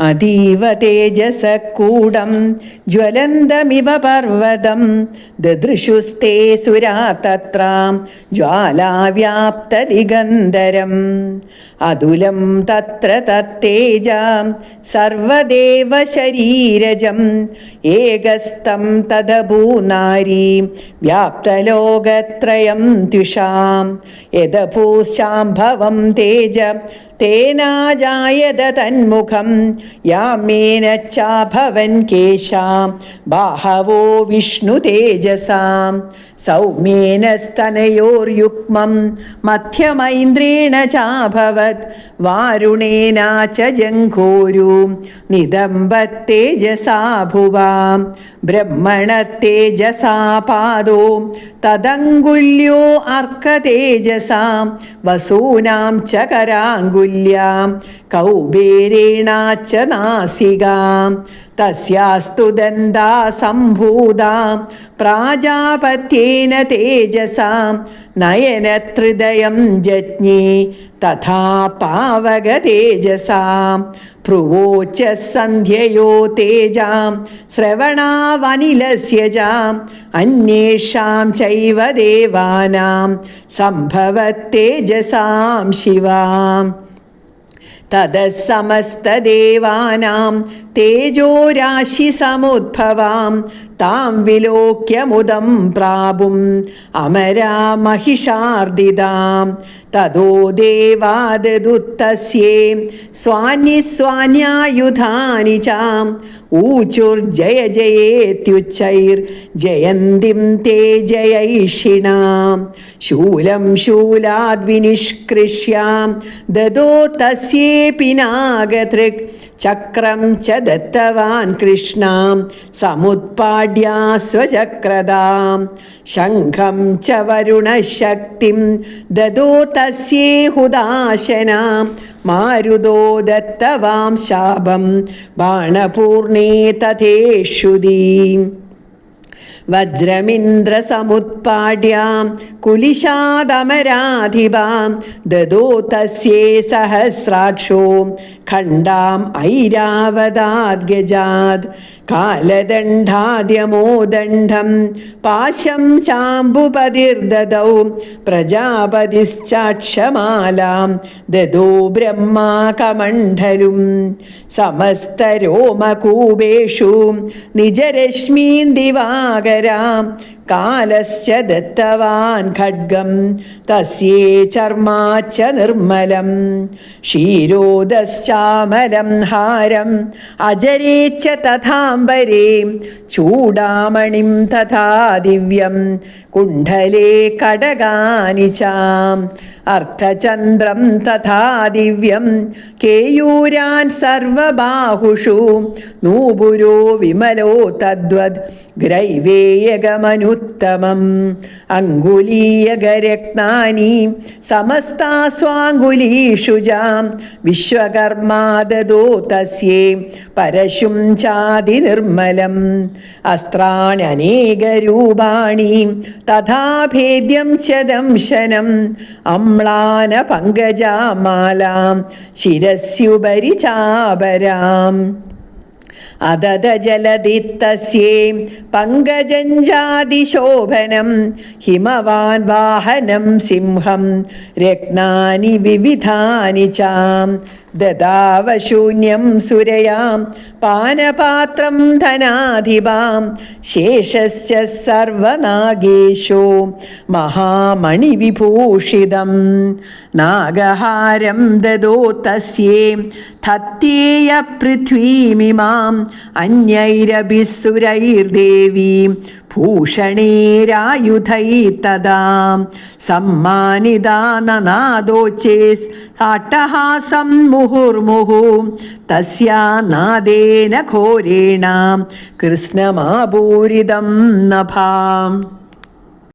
അതീവ തേജസക്കൂടം ജ്വലന്തമിവ പർവതം ദദൃശുസ്തേ സുരാ തത്ര ജ്വാലാവ്യാപ്തദിഗന്ധരം. അതുലം തത്ര തത്തേജാം സർവദേവ ശരീരജം ഏകസ്തം തദഭൂനാരി വ്യാപ്തലോകത്രയം ദ്വിഷാം. യദഭൂശാംഭവം തേജ തേനാജായത തന്മുഖം യാമേന ചാഭവൻ കേശാം ബാഹവോ വിഷ്ണു തേജസാം. സൗമ്യേന സ്തനയോർയുഗ്മം മധ്യമൈന്ദ്രേണ ചാഭവത് വാരുണേനാച്ച ജംഘോരു നിദംബത്തേജസാ ഭുവാം ബ്രഹ്മണത്തേജസാ പാദോ തദങ്കുല്യോ അർക്കതേജസാം വസൂനാം ച കരാങ്കുല്യാം. കൗബേരേണാച്ച നാസികാം തസ്യാസ്തു ദന്താ സംഭൂതാം. പ്രാജാപത്യേന തേജസാം. നയനത്രിദയം ജജ്ഞേ. തഥാ പാവക തേജസാം ഭ്രുവോച്ച സന്ധ്യയോ തേജാം. ശ്രവണാവനിലസ്യ ചാം അന്യേഷാം ചൈവ ദേവാനാം സംഭവത്തേജസാം ശിവാം തതസമസ്തദേവാനാം തേജോരാശിസമുദ്ഭവാം താം വിലോക്യമുദം പ്രാപും. അമരാ മഹിഷാർദിതാം തതോ ദേവാദുത്തസ്യേ സ്വാന്യ സ്വാന്യായുധാനി ചാം. ഊചുർജയ ജയേത്യുച്ചൈർ. ജയന്തിം തേ ജയൈഷിണാം ശൂലം ശൂലാദ്വിനിഷ്കൃഷ്യാം. ദദോ തസ്യേപി നാഗതൃക് ചക്രം ച ദത്തവാൻ കൃഷ്ണാം സമുത്പാട്യാ സ്വചക്രതാം. ശംഖം ച വരുണശക്തിം ദദോ തസ്യേഹുദാശനാം മാരുതോ ദത്തവാം ശാപം ബാണപൂർണേ തഥേഷുദീം. വജ്രമിന്ദ്രസമുത്പാട്യാം കുലിശാദമരാധിപാം ദദോ തസ്യേ സഹസ്രാക്ഷോ ഖണ്ഡാം ഐരാവതാദ്ഗജാത് കാലദണ്ഡാദ്യമോദണ്ഡം പാശം प्रजापतिश्चाक्षमालां പ്രജാപതിശ്ചാക്ഷമാലാം ദദോ ബ്രഹ്മാകമണ്ഡലും സമസ്തരോമകൂപേഷു നിജരശ്മീൻ ദിവാകരാം കാലശ്ച ദത്തവാൻ ഖഡ്ഗം തസ്യേ ചർമാച്ച നിർമ്മലം. ക്ഷീരോദശ്ചാമലം ഹാരം അജരേച്ച തഥാംബരേ ചൂടാമണിം തഥാ ദിവ്യം കുണ്ഡലേ കടകാനി ചാം. അർത്ഥചന്ദ്രം തഥാ ദിവ്യം കേയൂരാൻ സർവബാഹുഷു നൂപുരോ വിമലോ തദ്വത് ഗ്രൈവേയകമനുത്തമം അങ്കുലീയകരത്നാനി സമസ്താസ്വാങ്കുലീഷു സമസ്താസ്വാങ്കുലീഷുജാം. വിശ്വകർമാദോ തസ്യേ പരശും ചാതി നിർമ്മലം. അസ്ത്രാണനേകരൂപാണി തഥാഭേദ്യം ച ദംശനം. അമ്ലാന പങ്കജാമാലാം ശിരസ്യുപരി ചാപരാം അതത ജലദിത്തസ്യേം പങ്കജഞ്ചാതിശോഭനം ഹിമവാൻ വാഹനം സിംഹം രത്നാനി വിവിധാനി ചാം ദദാവശൂന്യം സുരയാം. പാനപാത്രം ധനാധിപാം. ശേഷശ്ച സർവനാഗേശോ മഹാമണിവിഭൂഷിതം. നാഗഹാരം ദദോ തസ്യേ തത്തേയ പൃഥ്വീമിമാം. അന്യൈരഭിസുരൈർദേവീം. ഭൂഷണേരായുധൈ തദാം. സമ്മാനിതാ നനാദോച്ചേസ് അട്ടഹാസം മുഹുർമുഹു. തസ്യാ നാദേന ഘോരേണ. കൃഷ്ണമാപൂരിതം നഭാം.